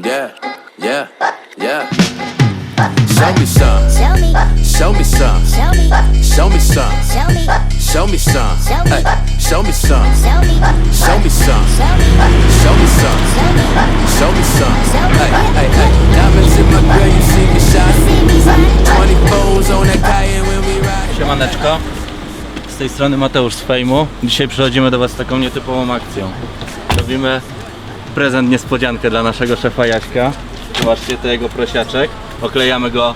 Yeah, yeah, yeah. Show me some, Show me, show me some, show me, show me some, show me, show me some. Show me. Hey, show me some, show me, show me some, show me, show me some, show me, show me some. Show me. Hey, hey, hey. Diamonds in my grill, you see me shine. see me shine. 24s on that Cayenne when we ride. Siemaneczko, z tej strony Mateusz z Fejmu. Dzisiaj przychodzimy do Was z taką nietypową akcją. Robimy prezent niespodziankę dla naszego szefa Jaśka. Zobaczcie, to jego prosiaczek. Oklejamy go e,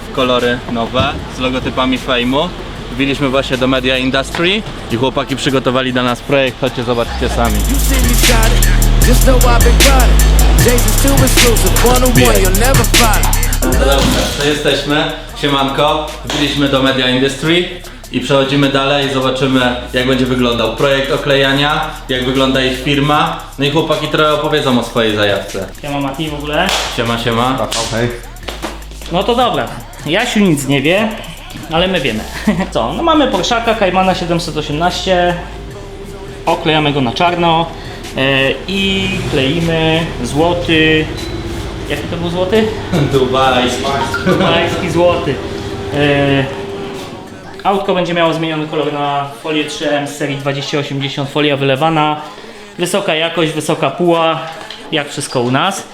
w kolory nowe z logotypami Fejmu. Wbiliśmy właśnie do Media Industry i chłopaki przygotowali dla nas projekt. Chodźcie, zobaczcie sami. Dobrze, to jesteśmy. Siemanko, wbiliśmy do Media Industry i przechodzimy dalej, zobaczymy jak będzie wyglądał projekt oklejania, jak wygląda ich firma. No i chłopaki trochę opowiedzą o swojej zajawce. Siema Mati w ogóle. Siema, siema. No to dobra. Jasiu nic nie wie, ale my wiemy. Co? No mamy Porszaka Caymana 718. Oklejamy go na czarno e, i kleimy złoty. Jaki to był złoty? Dubaj. Dubajski złoty. E, autko będzie miało zmieniony kolor na folię 3M z serii 2080, folia wylewana. Wysoka jakość, wysoka puła, jak wszystko u nas.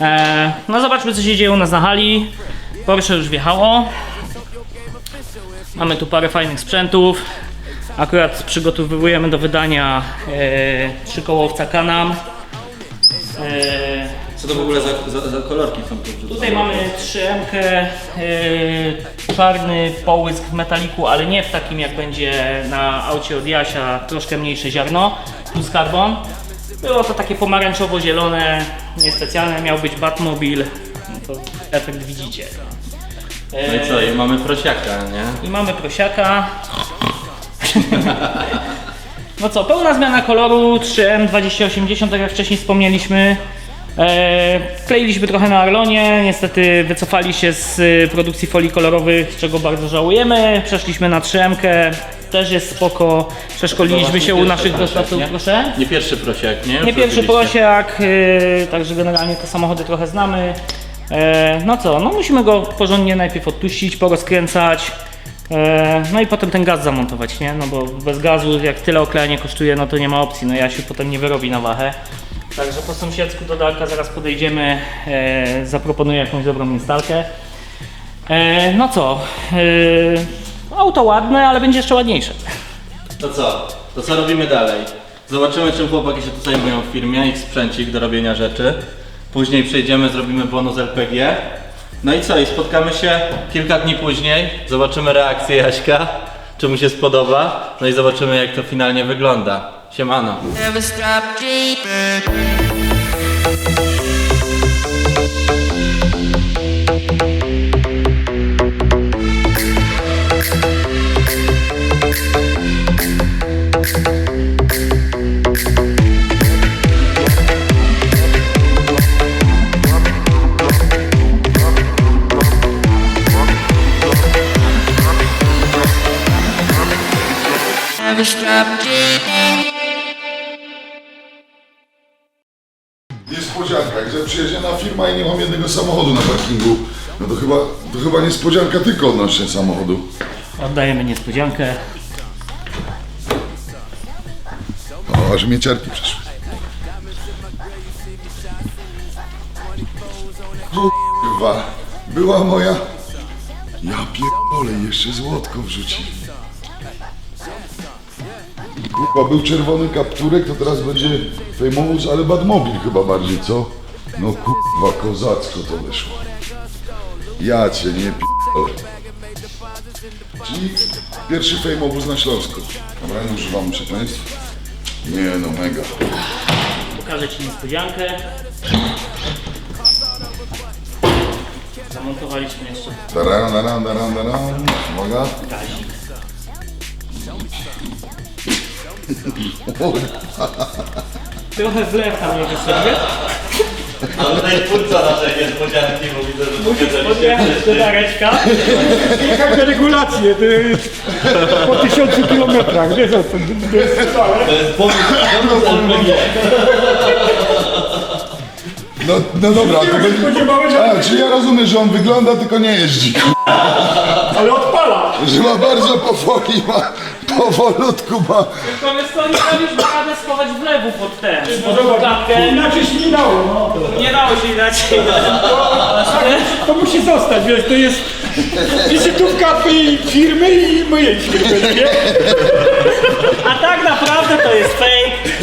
E, no zobaczmy co się dzieje u nas na hali. Porsche już wjechało. Mamy tu parę fajnych sprzętów. Akurat przygotowujemy do wydania e, trzykołowca Canam. E, Co to w ogóle za, za, za kolorki są tu Tutaj mamy 3M, yy, czarny połysk w metaliku, ale nie w takim jak będzie na aucie od Jasia, troszkę mniejsze ziarno, plus carbon. Było to takie pomarańczowo-zielone, niespecjalne, miał być Batmobil, no to efekt widzicie. No i co, i mamy prosiaka, nie? I mamy prosiaka. No co, pełna zmiana koloru 3M 2080, tak jak wcześniej wspomnieliśmy. E, kleiliśmy trochę na Arlonie, niestety wycofali się z y, produkcji folii kolorowych, czego bardzo żałujemy. Przeszliśmy na 3M, też jest spoko. Przeszkoliliśmy się u naszych dostawców, nie? proszę. Nie pierwszy prosiak, nie? Nie pierwszy prosiak, yy, także generalnie te samochody trochę znamy. E, no co, no musimy go porządnie najpierw odtuścić, porozkręcać. E, no i potem ten gaz zamontować, nie? No bo bez gazu, jak tyle oklejanie kosztuje, no to nie ma opcji. No Jasiu potem nie wyrobi na wachę. Także po sąsiedzku do Darka zaraz podejdziemy, e, zaproponuję jakąś dobrą instalkę. E, no co, e, auto ładne, ale będzie jeszcze ładniejsze. To co? To co robimy dalej? Zobaczymy czym chłopaki się tu zajmują w firmie, ich sprzęcik do robienia rzeczy. Później przejdziemy, zrobimy bonus LPG. No i co? I spotkamy się kilka dni później. Zobaczymy reakcję Jaśka, czy mu się spodoba. No i zobaczymy jak to finalnie wygląda. Siemano. Never stop. Zaprzyjaźniona firma i nie mam jednego samochodu na parkingu, no to chyba, to chyba niespodzianka tylko odnośnie samochodu. Oddajemy niespodziankę. O, aż mieciarki przeszły. Kurwa, była moja... Ja pierdolę, jeszcze złotko wrzucili. Kurwa, był czerwony kapturek, to teraz będzie Famous, ale Badmobil chyba bardziej, co? No kurwa, kozacko to wyszło. Ja cię nie pierdolę. Czyli pierwszy Famous na Śląsku. Dobra, nie używamy przekleństw. Nie no, mega. Pokażę Ci niespodziankę. Zamontowaliśmy jeszcze Taran, taran, taran, taran. Uwaga. gazik. Trochę wlew tam nie wyszedł. Ale tutaj twórca naszej niespodzianki, bo widzę, że pokazaliście Podjechać do Dareczka. Jaka regulacje, to jest po tysiącu kilometrach, wiesz o co, to jest stałe. To jest bonus, bonus LPG. No, no dobra, to będzie... A, czyli ja rozumiem, że on wygląda, tylko nie jeździ. Ale odpala. Że ma bardzo powoli, ma... Powolutku ma... To jest to nie da już radę schować w lewu pod ten. No Pod zobacz, klatkę. inaczej się nie dało, no. Nie dało się inaczej. To musi zostać, wiesz, to jest wizytówka twojej firmy i mojej firmy, nie? A tak naprawdę to jest fake.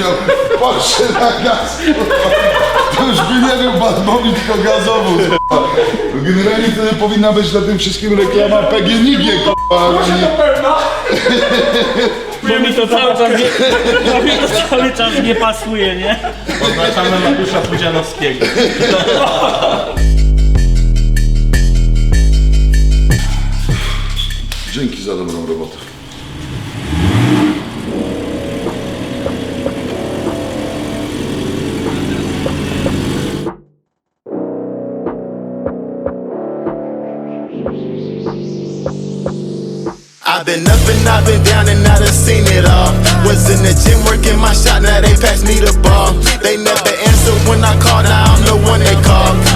Miał Porsche na gaz, kurwa, to już by nie był Batmobil, tylko gazowóz. kurwa. Generalnie wtedy powinna być na tym wszystkim reklama PGNiG, kurwa, a nie- To pewna. Bo mi to cały czas nie, bo mi to cały czas nie pasuje, nie? Oznaczamy Mariusza Pudzianowskiego. Dzięki za dobrą robotę. I've been up and I've been down and I done seen it all. Was in the gym working my shot, now they pass me the ball. They never answer when I call, now I'm the one they call.